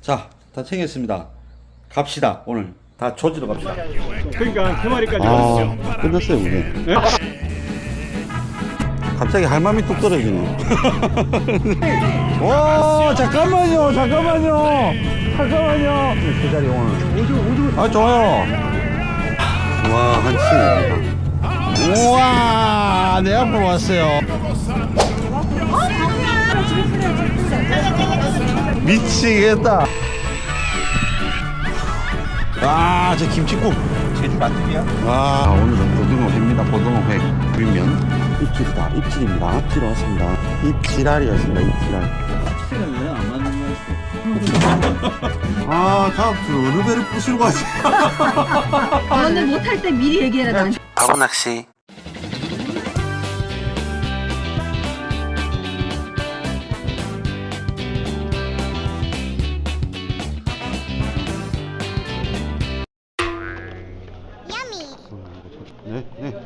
자, 다 챙겼습니다. 갑시다. 오늘 다 조지러 갑시다. 그러니까 세 마리까지 왔어요. 아, 끝났어요, 이게. 네? 갑자기 할맘이 뚝 떨어지네. 와, 잠깐만요, 잠깐만요. 잠깐만요. 그 자리 오늘. 아, 좋아요. 와, 한층입니다. 우와, 내 앞으로 왔어요. 미치겠다. 아, 저 김치국. 제주 맛집이야? 아, 오늘은 고등어회입니다. 고등어회. 비면 입질이다. 입질입니다. 입질 왔습니다. 입질알이었습니다. 입질알. 왜안 맞는 거였어? 아, 다음 주 어느 배를 부시러 가지? 너는 못할 때 미리 얘기해라 난. 바보 낚시.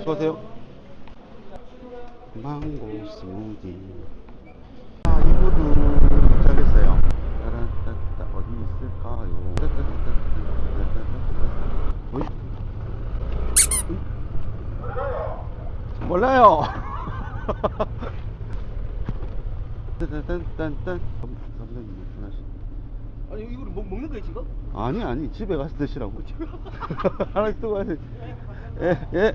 수고하세요. 망고 스무디. 아, 이분은 못 자겠어요. 따라따따, 어디 있을까요? 어이? 몰라요. 딴딴딴딴. 선생님, 하나씩. 아니 이거 뭐 먹는 거야 지금? 아니 아니 집에 가서 드시라고 하나씩 뜨고 가야지 예 예.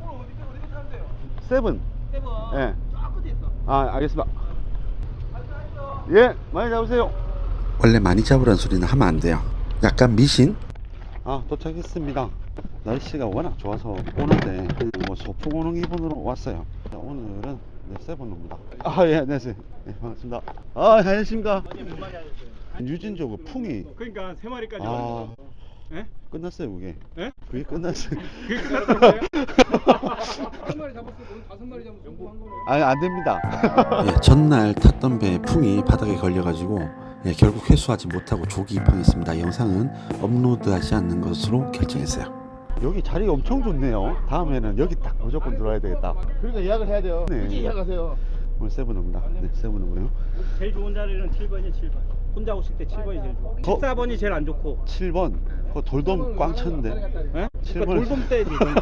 오늘 어디 어디 사는데요? 세븐 세번. 예. 저 끝에 있어. 아 알겠습니다 예 많이 잡으세요 원래 많이 잡으란 소리는 하면 안 돼요 약간 미신 아 도착했습니다 날씨가 워낙 좋아서 오는데 뭐 소풍 오는 기분으로 왔어요 자, 오늘은 네, 세븐입니다 아예 네, 네, 네 반갑습니다 아 안녕하십니까? 유진조 그 풍이 그러니까 세 마리까지 아. 왔어. 예? 끝났어요 그게 예? 그게 끝났어요 그게 끝났던 거예요? 한 마리 잡았으면 오늘 다섯 마리 잡으면 성공한 거네. 아니 안 됩니다. 예, 전날 탔던 배 풍이 바닥에 걸려가지고 예, 결국 회수하지 못하고 조기 입항했습니다. 영상은 업로드하지 않는 것으로 결정했어요. 여기 자리 엄청 좋네요. 다음에는 여기 딱 무조건 들어야 되겠다. 그러니까 예약을 해야 돼요. 네. 굳이 예약하세요. 오늘 세븐입니다. 네, 세븐이고요. 제일 좋은 자리는 7번이 7번. 혼자 오실 때 7번이 제일 좋아. 거- 14번이 제일 안 좋고. 7번. 그 돌돔 꽝 쳤는데. 예? 칠번. 그러니까 돌돔 때 지금.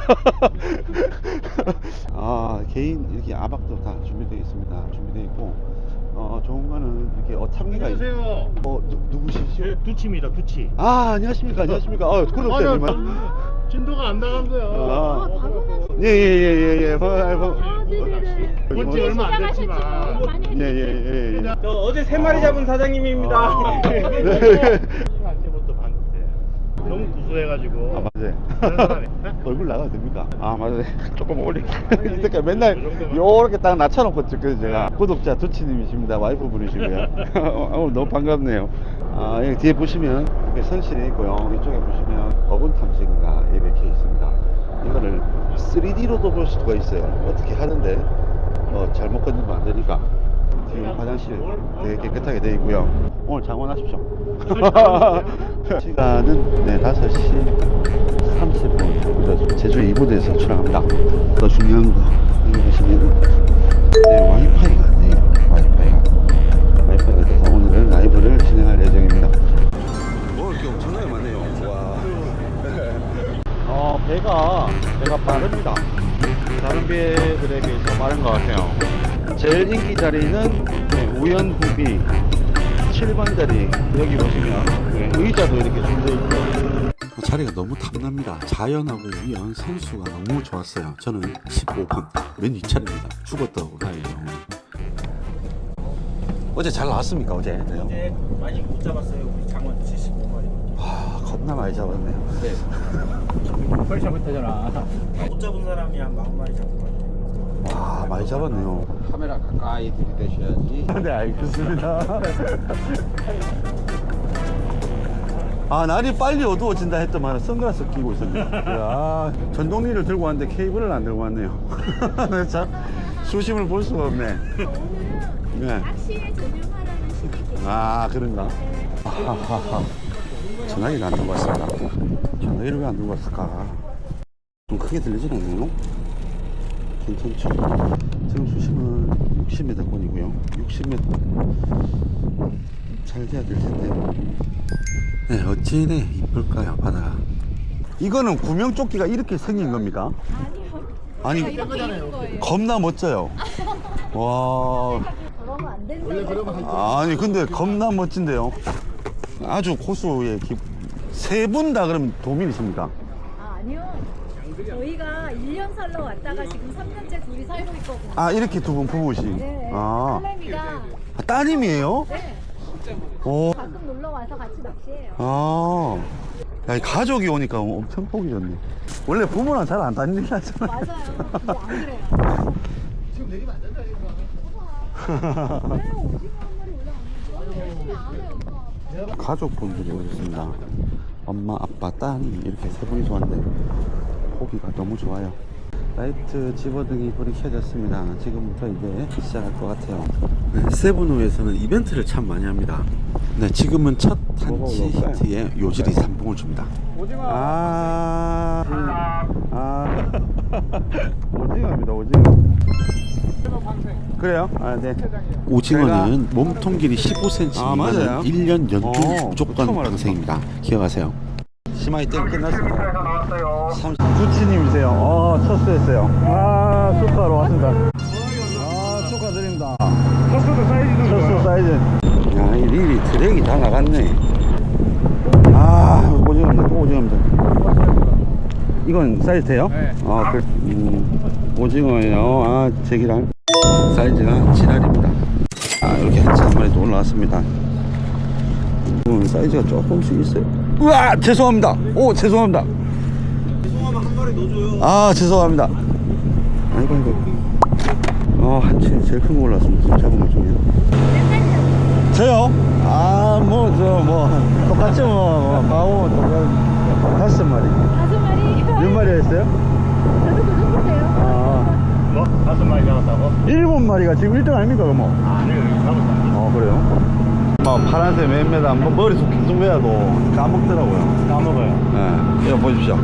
아 개인 이렇게 아박도 다 준비되어 있습니다. 준비되어 있고 어 좋은 거는 이렇게 어탐기가 있- 안녕하세요. 어 누, 누구시죠? 예, 두치입니다. 두치. 아 안녕하십니까 안녕하십니까. 어 구독자님만. 진도가 안 나간 거야. 아. 예예예예예. 본지 얼마 안 됐지만. 예예예. 예, 저 어제 세 마리 잡은 사장님입니다. 아. 네. 한테부터 봤는데 너무 구수 해가지고. 아 맞아요. 얼굴 나가도 됩니까? 아 맞아요. 조금 올리. 이때까 맨날 요렇게 딱 낮춰놓고 찍거든요 제가. 구독자 두치님이십니다. 와이프 분이시고요. 오늘 너무 반갑네요. 아 여기 뒤에 보시면 이렇게 선실이 있고요. 이쪽에 보시면 어군 탐지기가 이렇게 있습니다. 이거를 3D로도 볼 수가 있어요. 어떻게 하는데 어, 잘못 건드리면 안 되니까. 뒤에 화장실 되게 깨끗하게 되어 있고요. 오늘 장원하십시오. 시간은 네, 5시 30분. 제주 2부대에서 출항합니다. 더 중요한 거, 여기 보시면 네, 와이파이가 안 돼요. 와이파이가. 와이파이가 돼서 오늘은 라이브를 진행할 예정입니다. 먹을 게 엄청나게 많네요. 와. 어, 배가, 배가 빠릅니다. 다른 배들에 비해서 빠른 것 같아요. 제일 인기 자리는 네, 우연후비 7번 자리 여기 보시면 네, 의자도 이렇게 준비되어 있고 자리가 너무 탐납니다. 자연하고 우연 선수가 너무 좋았어요. 저는 15번 맨 뒷차례입니다. 죽었다고 가요. 어제 잘 나왔습니까 어제? 어제 많이 못 잡았어요. 우리 장원 75마리. 와 겁나 많이 잡았네요. 빨리 잡았다잖아. 못 잡은 사람이 한 40마리 잡은 거 같아요. 와 많이 잡았네요. 카메라 가까이 들이대셔야지. 네 알겠습니다. 아 날이 빨리 어두워진다 했더만 선글라스 끼고 있었네. 아 전동리를 들고 왔는데 케이블을 안 들고 왔네요. 참 수심을 볼 수가 없네. 네. 낚시에 전용하라는 시기 아 그런가? 전화기를 안 들고 왔을까? 전화기를 왜 안 들고 왔을까? 좀 크게 들리진 않네요. 괜찮죠? 지금 수심은 60m권이고요. 60m. 잘 돼야 될 텐데. 네, 어찌네 이쁠까요, 바다가. 이거는 구명조끼가 이렇게 생긴 겁니까? 아니요. 아니, 겁나 멋져요. 와. 아니, 근데 겁나 멋진데요. 아주 고수의 기... 세분 다 그러면 도민이십니까? 아, 아니요. 저희가 1년 살러 왔다가 지금 3년째 둘이 살고 있거든요. 아, 이렇게 두 분 부부시. 네. 아. 딸내미가 아, 따님이에요? 네. 오. 가끔 놀러 와서 같이 낚시해요. 아. 야, 이 가족이 오니까 엄청 보기 좋네. 원래 부모랑 잘 안 다니는 게 낫잖아요. 맞아요. 근데 안 그래요. 지금 내리면 안 된다니까. 네, 오징어 한 마리 올라왔는데 안 해요, 오빠. 가족분들이 오셨습니다. 엄마, 아빠, 따님 이렇게 세 분이 좋았는데 보기가 너무 좋아요. 라이트 집어등이 불이 켜졌습니다. 지금부터 이제 시작할 것 같아요. 네, 세븐호에서는 이벤트를 참 많이 합니다. 네, 지금은 첫 한치 히트에 요지리 3봉을 줍니다. 오징어. 아, 아, 오징어입니다, 오징어. 그래요? 아, 네. 오징어는 몸통 길이 15cm 아, 미만은 맞아요. 1년 연중 어, 무조건. 방생입니다. 기억하세요. 심하이 땡 끝났습니다. 삼- 구치님이세요. 어, 첫 수했어요. 아, 축하로 왔습니다. 아, 축하드립니다. 첫수도 사이즈 첫수 사이즈. 야, 이 릴이 트랙이 다 나갔네. 아, 오징어입니다. 또 오징어입니다. 이건 사이즈 돼요? 네. 아, 그, 음, 오징어예요. 아, 제기랑 사이즈가 7알입니다. 아, 이렇게 한치 한 마리 또 올라왔습니다. 음, 사이즈가 조금씩 있어요. 우와, 죄송합니다. 오, 죄송합니다. 아, 죄송합니다. 아이고, 아이고. 어, 한치 제일 큰 거 올랐습니다. 지금 잡은 것 중에. 저요? 아, 뭐, 저, 뭐, 똑같죠, 뭐. 마오, 똑같 다섯 마리. 다섯 마리. 몇 마리였어요? 저도 그 정도 돼요. 아, 뭐? 다섯 마리 잡았다고? 일곱 마리가 지금 1등 아닙니까, 그럼? 아니, 여기 잡았다. 어, 그래요? 뭐, 파란색 맨매다 뭐 머릿속 계속 외워도 까먹더라고요. 까먹어요. 예, 이거 보십시오.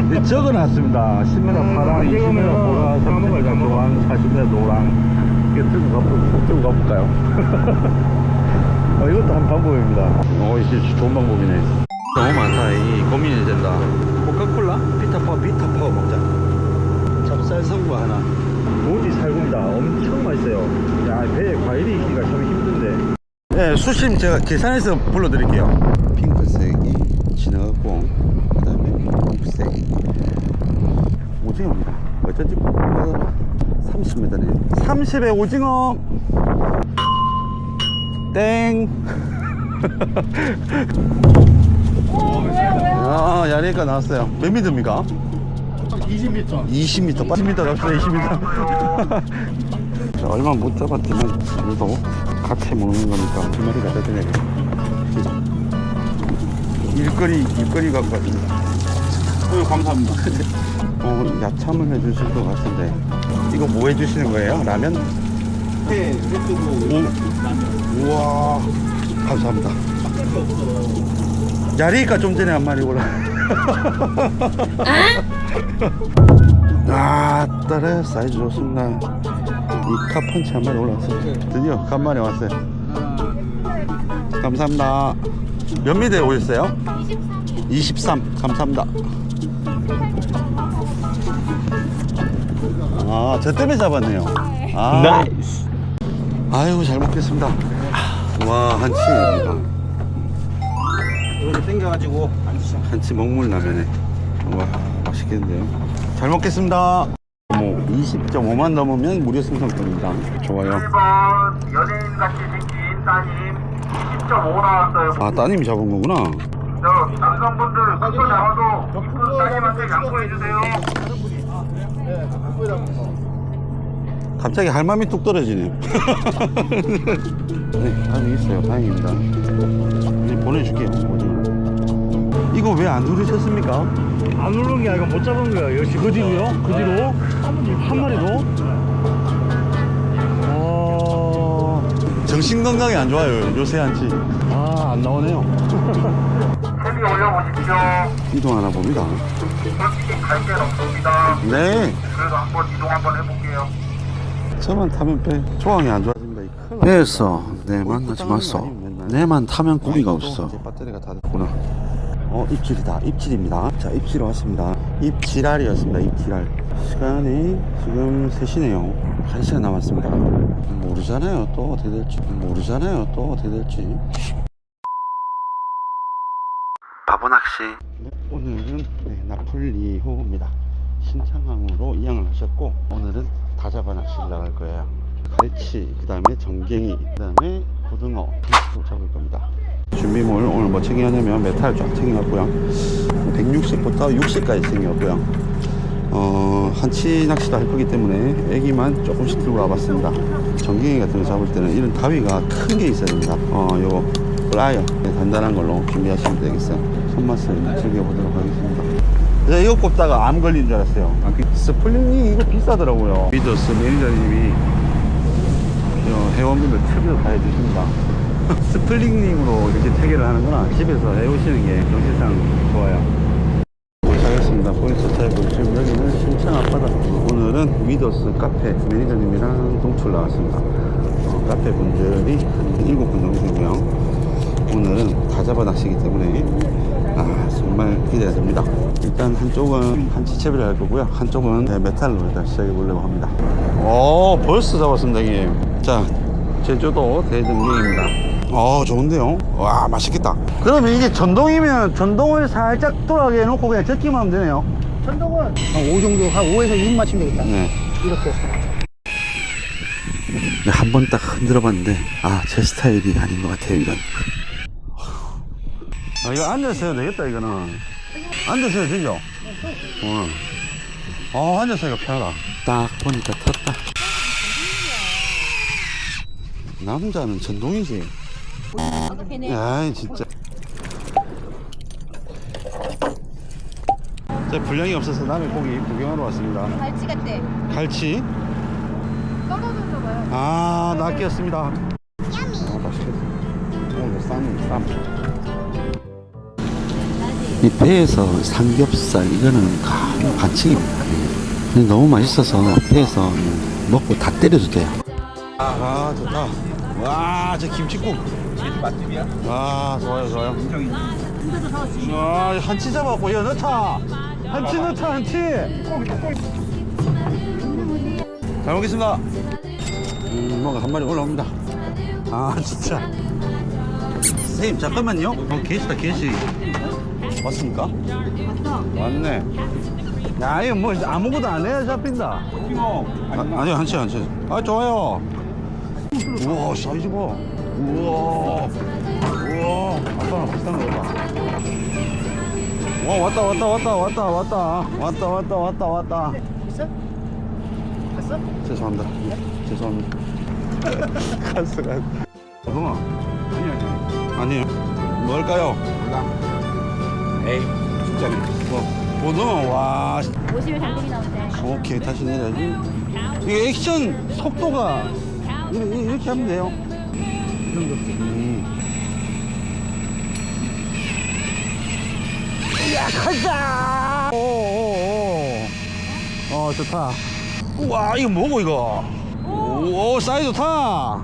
이 적어놨습니다. 10m 파랑, 20m 보라, 30m 노랑, 40m 노랑. 이거 들고 가볼, 들고 가볼까요? 어, 이것도 한 방법입니다. 어, 이게 좋은 방법이네. 너무 많다. 이 고민이 된다. 코카콜라? 비타파워, 비타파워 먹자. 찹쌀 선구 하나. 모지 살구입니다. 엄청 맛있어요. 야, 배에 과일이 있기가 참 힘든데. 네, 수심 제가 계산해서 불러드릴게요. 핑크색이 지나갔고, 그 다음에 녹색. 오징어입니다. 어쩐지 뽀뽀하더라. 30m네. 30에 오징어! 땡! 아, 야리니까 나왔어요. 몇 미터입니까? 20m. 20m, 10m 갑시다, 20m. 자, 얼마 못 잡았지만, 그래도 같이 먹는 거니까 두 마리 갖다 드려요. 일거리, 일거리 갖고 왔습니다. 어, 감사합니다. 어, 야참을 해주실 것 같은데. 이거 뭐 해주시는 거예요? 라면? 네, 그래도 우와, 감사합니다. 야리니까 좀 전에 한 마리 올라. 아, 따라 사이즈 좋습니다. 이 카펀치 한 마리 올라왔어요. 드디어 간만에 왔어요. 감사합니다. 몇 미터에 오셨어요? 23. 감사합니다. 아, 저 때문에 잡았네요. 아, 아유, 잘 먹겠습니다. 와, 한치입니다. 이렇게 당겨가지고 앉으셔. 한치 먹물 라면에. 와, 맛있겠는데요. 잘 먹겠습니다. 뭐 20.5만 넘으면 무료 생성권입니다. 좋아요. 1번 연예인 같이 생긴 따님 20.5 나왔어요. 아, 따님이 잡은 거구나. 저 남성분들 큰거 나와도 이쁜 따님한테 양보해주세요. 네, 그거 잡은 거. 갑자기 할맘이 뚝 떨어지네요. 네, 따님 있어요. 다행입니다. 네, 보내줄게요. 오징어. 이거 왜 안 누르셨습니까? 안 누른 게 아니라 못 잡은 거야. 역시 그 뒤로요? 그 뒤로? 한 마리도? 어... 정신 건강이 안 좋아요. 요새 한치. 아, 안 나오네요. 채비 올려보십시오. 이동하나 봅니다. 솔직히 갈 데는 없습니다. 네. 그래도 한번 이동 한번 해볼게요. 저만 타면 배 조항이 안 좋아집니다. 배에서 네 만나지 마소. 내만 타면 고기가 아이고, 없어. 배터리가 다 됐구나. 어, 입질이다. 입질입니다. 자, 입질 왔습니다. 입질알이었습니다. 입질알. 시간이 지금 3시네요. 1시간 남았습니다. 모르잖아요. 또 어떻게 될지. 모르잖아요. 또 어떻게 될지. 바보 낚시. 네, 오늘은 네, 나폴리 호입니다. 신창항으로 이양을 하셨고 오늘은 다자바 낚시를 나갈 거예요. 갈치, 그 다음에 정갱이, 그 다음에 고등어 도 잡을 겁니다. 준비물 오늘 뭐 챙겨냐면 메탈 쫙 챙겨왔고요. 160부터 60까지 챙겨왔고요. 어, 한치 낚시도 할 거기 때문에 애기만 조금씩 들고 와봤습니다. 정갱이 같은 거 잡을 때는 이런 다위가 큰 게 있어야 됩니다. 어, 요 플라이어 네, 단단한 걸로 준비하시면 되겠어요. 손맛을 즐겨보도록 하겠습니다. 제가 이거 꼽다가 암 걸린 줄 알았어요. 아, 그 스플링이 이거 비싸더라고요. 미더스 매니저님이 저 회원분들 탭을 다 해주십니다. 스플링링으로 이렇게 태계를 하는구나. 집에서 해오시는 게 경실상 좋아요. 도착했습니다. 포인트 타입을 지금 여기는 신창 앞바다. 오늘은 위더스 카페 매니저님이랑 동출 나왔습니다. 어, 카페 분들이 한 일곱 분 정도 되고요. 오늘은 다 잡아 낚시기 때문에 아 정말 기대가 됩니다. 일단 한쪽은 한치채비를 할 거고요. 한쪽은 네, 메탈로 일단 시작해 보려고 합니다. 오 벌써 잡았습니다, 형님. 자 제주도 대등갱입니다. 어 좋은데요? 와 맛있겠다. 그러면 이게 전동이면 전동을 살짝 돌아가게 해놓고 그냥 젖기만 하면 되네요. 천동은 한 5 정도 한 5에서 6 맞추면 되겠다. 네. 이렇게. 한 번 딱 흔들어 봤는데, 아, 제 스타일이 아닌 것 같아요, 이건. 아, 이거 앉아서 해도 되겠다, 이거는. 앉아서 해도 되죠? 어. 어, 앉아서 하기가 편하다. 딱 보니까 탔다. 남자는 전동이지. 아이, 진짜. 자, 분량이 없어서 남의 고기 구경하러 왔습니다. 갈치 같대. 갈치. 떨어졌나 봐요. 아, 낚였습니다. 아, 맛있겠다. 오늘 쌈, 쌈. 이 배에서 삼겹살, 이거는 가- 반칙입니다. 예. 근데 너무 맛있어서 배에서 먹고 다 때려도 돼요. 아, 좋다. 와, 저 김치국. 맛집이야? 아, 좋아요, 좋아요. 와, 한치 잡았고, 이거 넣자. 한치 넣자, 한치. 잘 먹겠습니다. 음, 뭐가 한 마리 올라옵니다. 아, 진짜. 선생님, 잠깐만요. 어, 게시다, 게시. 왔습니까? 왔어. 왔네. 야, 이거 뭐 아무것도 안 해야 잡힌다. 아, 아니요, 한치, 한 치. 아, 좋아요. 우와, 사이즈 봐. 우와. 우와. 아빠랑 비슷한 거 같다. 와, 왔다, 왔다, 왔다, 왔다, 왔다. 왔다, 왔다, 왔다, 왔다. 있어? 갔어? 죄송합니다. 죄송합니다. 갔어, 갔어. 고등어. 아니, 아니. 아니에요. 뭘까요? 몰라. 에이, 진짜네. 뭐, 고등어, 와. 오시면 장동이 나온대. 오케이 다시 내려야지 이게 액션 속도가 이렇게, 이렇게 하면 돼요 이 정도 음. 야 가자 오오오 어 좋다 우와 이거 뭐고 이거 오, 오 사이즈 좋다 오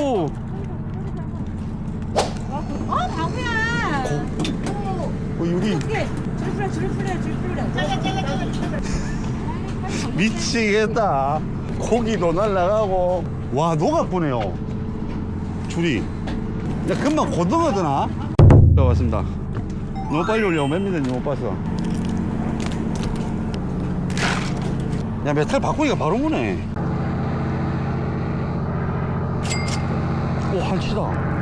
어. 어, 유리 어떻게? 줄 풀어, 줄 풀어, 줄 풀어. 짜가, 짜가, 짜가. 미치겠다. 고기도 날라가고. 와, 녹아보네요. 줄이. 야, 금방 고등어 드나? 왔습니다. 너무 빨리 올려. 몇 미터인지 못 봤어. 야, 메탈 바꾸기가 바로 오네. 오, 한치다.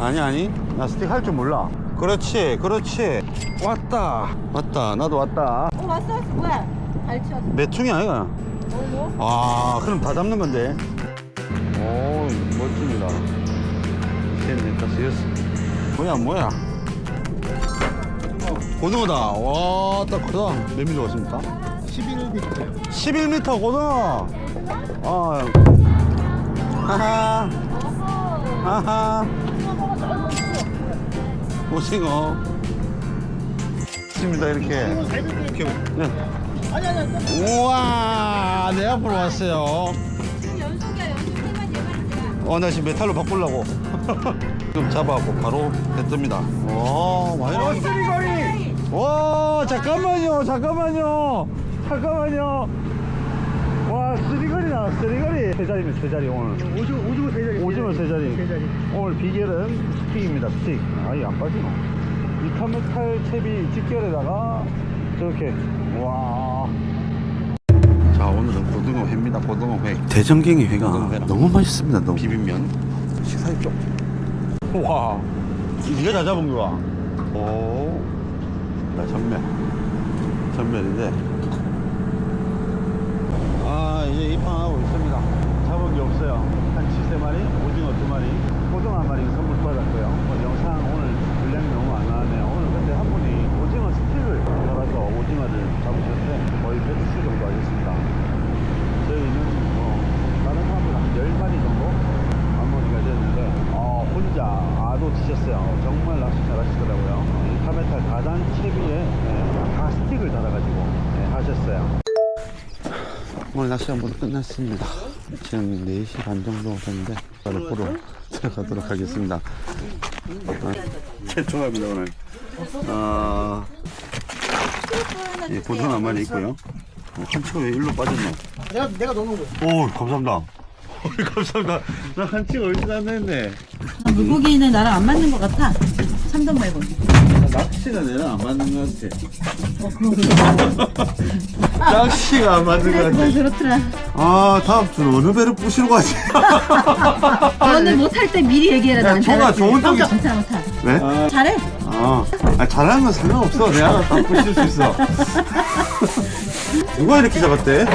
아니 아니. 나 스틱 할 줄 몰라. 그렇지 그렇지. 왔다. 왔다. 나도 왔다. 어, 왔어, 왔어. 뭐야? 갈치 왔어. 매충이 뭐, 뭐? 아 그럼 다 잡는 건데. 오 멋집니다. 셋넷 다섯 여섯 뭐야 뭐야? 고등어다. 와딱 크다. 몇 미터 같습니까? 11m. 11m 고등어. 아 하하. 하하 오징어 있습니다 이렇게 이렇게 네. 아니, 아니, 아니. 우와 내 앞으로 왔어요 지금 연속이야, 연속. 어, 나 지금 메탈로 바꾸려고. 좀 잡아갖고 바로 됐습니다. 와, 많이 나왔 쓰리거리! 와, 잠깐만요, 잠깐만요, 잠깐만요. 와, 쓰리거리 나, 쓰리거리. 세 자리면 세 자리 오늘. 오징어, 오징어 세 자리. 오징어 세 자리. 세 자리. 오늘 비결은 스틱입니다, 스틱. 아예 안 빠지노. 이 카메탈 탭이 직결에다가 저렇게. 와. 자, 오늘은 고등어 회입니다. 고등어 회. 대전갱이 회가 고등어 회랑 너무 맛있습니다. 너무. 비빔면. 식사입 쪽. 와, 네가 다 잡은 거야. 오, 나 전면. 전면인데. 아, 이제 입항하고 있습니다. 잡은 게 없어요. 한 7세마리, 오징어 2마리, 고등어 한 마리 선물 받았고요. 뭐 영상 오늘 분량이 너무 안 나왔네요. 오늘 근데 한 분이 오징어 스틱을 걸어서 오징어를 잡으셨는데 거의 100수 정도 하셨습니다. 저희는 뭐 다른 사람들 한 10마리 정도 마무리가 됐는데 어, 혼자 아도 치셨어요. 정말 낚시 잘 하시더라고요. 이 카메탈 가단 채비에 예, 다 스틱을 달아가지고 예, 하셨어요. 오늘 낚시 한번 끝났습니다. 지금 4시 반 정도 됐는데 바로 보러 들어가도록 하겠습니다. 아, 최초합니다 오늘. 아, 예, 고등어 한 마리 있고요. 어, 한치가 왜 일로 빠졌노? 내가 내가 넣는 거. 오, 감사합니다. 오, 감사합니다. 나 한치가 어디서 안 했네. 물고기는 나랑 안 맞는 것 같아. 참돔 말고. 낚시가 내랑 안 맞는 것 같아. 낚시가 안 맞는 것 같아. 그렇더라. 아, 다음 주는 어느 배를 부시러 가지? 너는 뭐살때 미리 얘기해라. 야, 잘할게. 좋은 쪽이- 괜찮아, 못하. 네? 잘해. 아, 아, 잘하는 건 상관없어. 내가 다 부실 수 있어. 누가 이렇게 잡았대?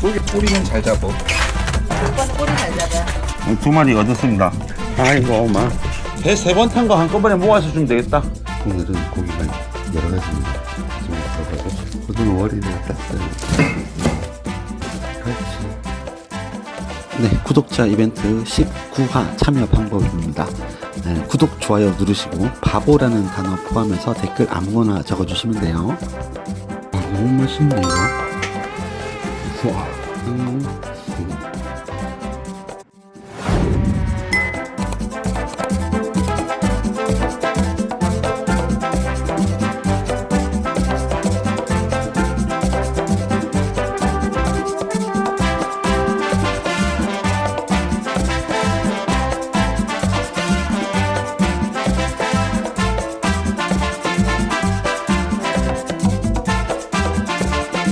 고기 꼬리는 잘 잡어. 오빠는 꼬리 잘 잡아. 두 마리 얻었습니다. 아이고, 막. 배 세 번 탄 거 한꺼번에 모아서 주면 되겠다. 오늘은 고기가 여러 가지입니다. 고등어 머리를 땄어요. 그렇지. 네, 구독자 이벤트 19화 참여 방법입니다. 네, 구독, 좋아요 누르시고 바보라는 단어 포함해서 댓글 아무거나 적어주시면 돼요. 아, 너무 맛있네요. 와, 음, 음.